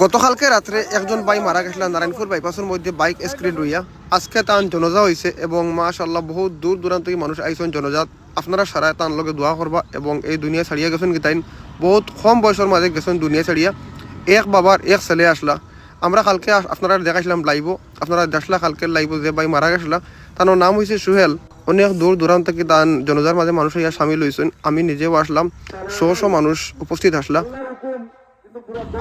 গতকালকে রাত্রে একজন ভাই মারা গেছিল নারায়ণপুর বাইপাসের মধ্যে বাইক স্ক্রিন রইয়া। আজকে তান জনজা হয়েছে এবং মাশাল্লাহ বহুত দূর দূরান্ত মানুষ আইসন জনজাত। আপনারা সারা তান লগে দোয়া করবা এবং এই দুনিয়া ছাড়িয়া গেছেন কি তাইন? বহুত কম বয়সের মাঝে গেছেন দুনিয়া ছাড়িয়া। এক বাবার এক ছেলে আসলা। আমরা কালকে আপনারা দেখাইছিলাম লাইভ আপনারা দেখলা কালকে লাইভ যে ভাই মারা গেছিলা। তার নাম হয়েছে সুহেল। অনেক দূর দূরান্ত থেকে তান জনজার মাঝে মানুষ ইয়া সামিল হয়েছেন আমি নিজেও আসলাম। শো শো মানুষ উপস্থিত আসলা।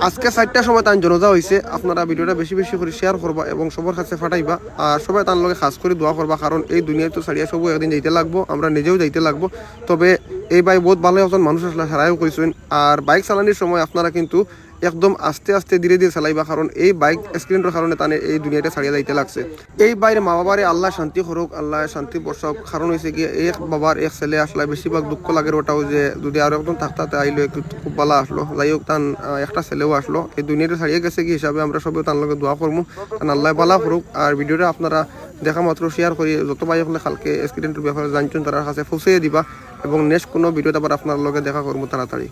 আজকে চারটার সময় তান জনজা হয়েছে আপনারা ভিডিওটা বেশি বেশি করে শেয়ার করবা এবং সবার কাছে ফাটাইবা আর সবাই তার লগে খাস করে দোয়া করবা, কারণ এই দুনিয়ায় তো ছাড়িয়া সবু একদিন যাইতে লাগবো, আমরা নিজেও যাইতে লাগবো। তবে এই বাইক বহুত ভালো একজন মানুষ আসলে হারায়ও কইছেন। আর বাইক চালানোর সময় আপনারা কিন্তু একদম আস্তে আস্তে ধীরে ধীরে চালাইবা, কারণ এই বাইক স্ক্রিনের কারণে তানে এই দুনিয়াটা ছাড়িয়ে যাইতে লাগছে। এই বাইরে মা বাবারে আল্লাহ শান্তি করুক আল্লাহ শান্তি বর্ষক কারণ হয়েছে কি, এক বাবার এক ছেলে আসলে বেশিরভাগ দুঃখ লাগে ওটাও যে যদি আরও একদম থাকতে আইলো খুব ভালো আসলো যাই হোক তান একটা ছেলেও আসলো এই দুনিয়াটা ছাড়িয়ে গেছে কি হিসাবে আমরা সবাই তার লগে দোয়া করব তান আল্লাহ ভালো করুক আর ভিডিওটা আপনারা দেখা মাত্র শেয়ার করি। যত ভাই হলে কালকে স্ক্রিনটার ব্যাপারে জানছেন তার কাছে পৌঁছে দিবা। এবং নেক্সট কোনো ভিডিওতে আবার আপনার লগে দেখা করব তাড়াতাড়ি।